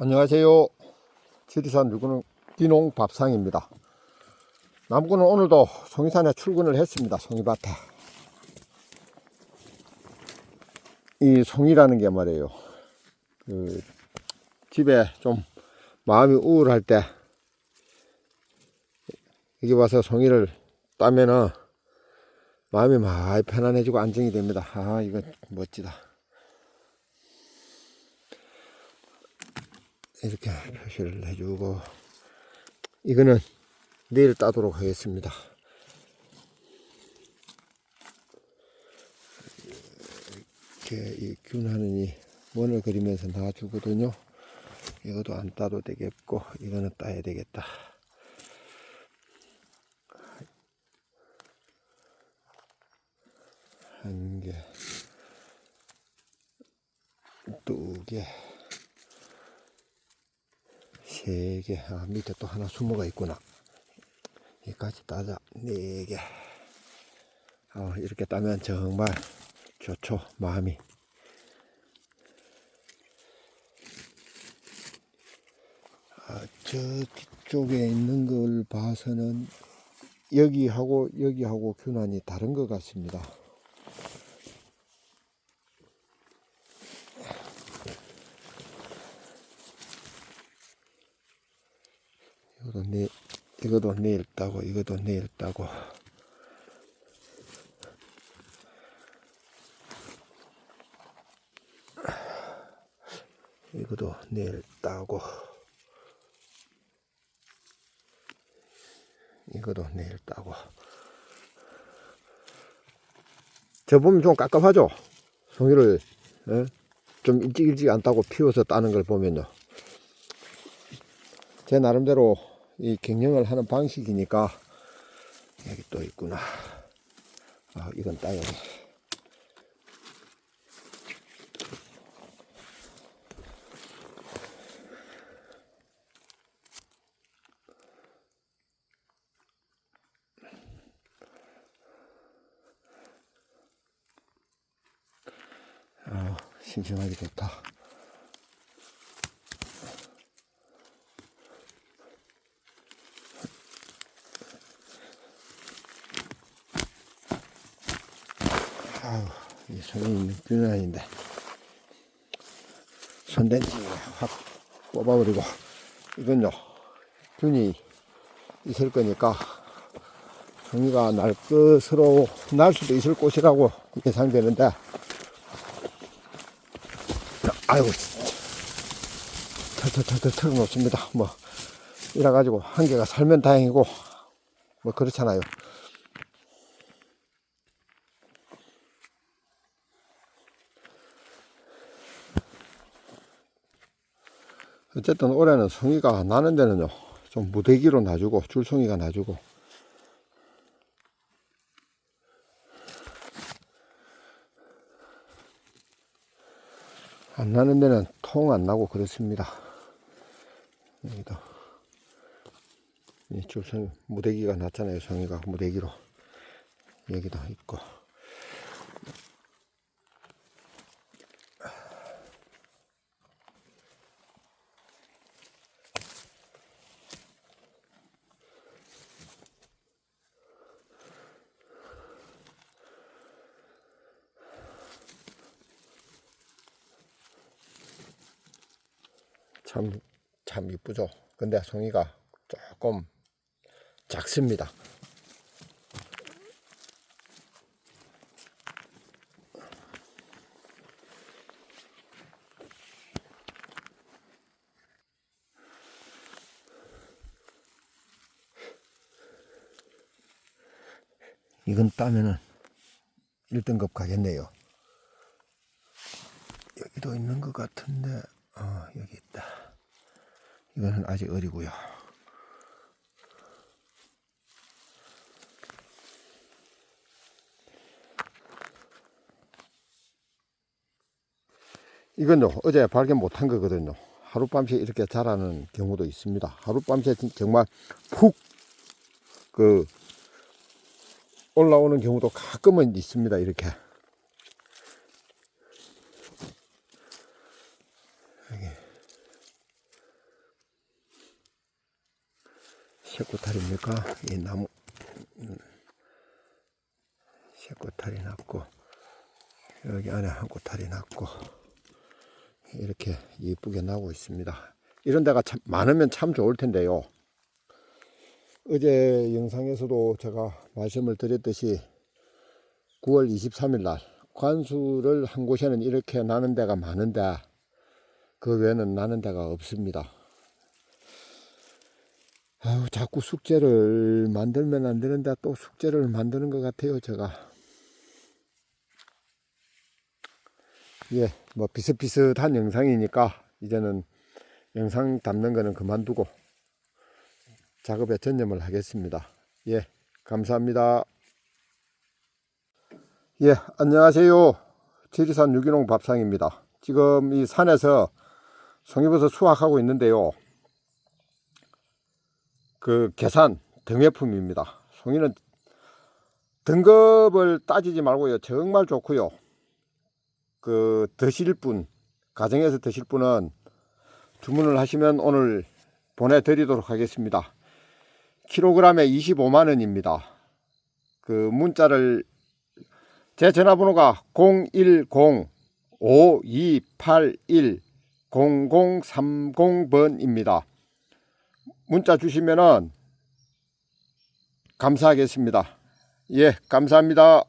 안녕하세요. 지리산 유구는 기농 밥상입니다. 남구는 오늘도 송이산에 출근을 했습니다. 송이밭에. 이 송이라는 게 말이에요. 그 집에 좀 마음이 우울할 때 여기 와서 송이를 따면은 마음이 많이 편안해지고 안정이 됩니다. 아, 이거 멋지다. 이렇게 표시를 해주고 이거는 내일 따도록 하겠습니다. 이렇게 이 균하느니 원을 그리면서 놔주거든요. 이것도 안 따도 되겠고 이거는 따야 되겠다. 한 개, 두 개, 세 개, 아, 밑에 또 하나 숨어가 있구나. 여기까지 따자, 네 개. 아, 이렇게 따면 정말 좋죠, 마음이. 아, 저 뒤쪽에 있는 걸 봐서는 여기하고 여기하고 균환이 다른 것 같습니다. 이것도 내 이것도 내일 따고 이것도 내일 따고. 이것도 내일 따고. 이것도 내일 따고. 저 보면 좀 깝깝하죠? 송이를 예? 좀 일찍 일찍 안 따고 피워서 따는 걸 보면요. 제 나름대로 이 경영을 하는 방식이니까 여기 또 있구나. 아, 이건 돼. 아, 싱싱하게 좋다. 아우, 이 손이 있는 균은 아닌데. 손댄지 확 뽑아버리고, 이건요, 균이 있을 거니까, 종이가 날 것으로, 날 수도 있을 곳이라고 예상되는데, 아이고. 털털털털 털어놓습니다. 뭐, 이래가지고, 한 개가 살면 다행이고, 뭐, 그렇잖아요. 어쨌든 올해는 송이가 나는 데는요 좀 무대기로 놔주고 줄송이가 놔주고. 안 나는 데는 통 안 나고 그렇습니다. 여기도. 이 줄송이 무대기가 났잖아요 송이가. 무대기로. 여기도 있고 참, 참 이쁘죠. 근데 송이가 조금 작습니다. 이건 따면은 1등급 가겠네요. 여기도 있는 것 같은데, 어, 여기 있다. 이거는 아직 어리고요. 이건요, 어제 발견 못한 거거든요. 하룻밤새 이렇게 자라는 경우도 있습니다. 하룻밤새 진- 정말 푹, 그, 올라오는 경우도 가끔은 있습니다. 이렇게. 새꼬탈입니까? 이 나무 음, 새꼬탈이 났고 여기 안에 한 꼬탈이 났고 이렇게 이쁘게 나고 있습니다. 이런 데가 참 많으면 참 좋을 텐데요. 어제 영상에서도 제가 말씀을 드렸듯이 9월 23일 날 관수를 한 곳에는 이렇게 나는 데가 많은데 그 외에는 나는 데가 없습니다. 아유, 자꾸 숙제를 만들면 안 되는데 또 숙제를 만드는 것 같아요, 제가. 예, 뭐 비슷비슷한 영상이니까 이제는 영상 담는 거는 그만두고 작업에 전념을 하겠습니다. 예, 감사합니다. 예, 안녕하세요. 지리산 유기농 밥상입니다. 지금 이 산에서 송이버섯 수확하고 있는데요. 그 계산 등회품입니다. 송이는 등급을 따지지 말고요. 정말 좋고요. 그 드실 분, 가정에서 드실 분은 주문을 하시면 오늘 보내드리도록 하겠습니다. 킬로그램에 25만 원입니다. 그 문자를 제 전화번호가 010-5281-0030번입니다. 문자 주시면은 감사하겠습니다. 예, 감사합니다.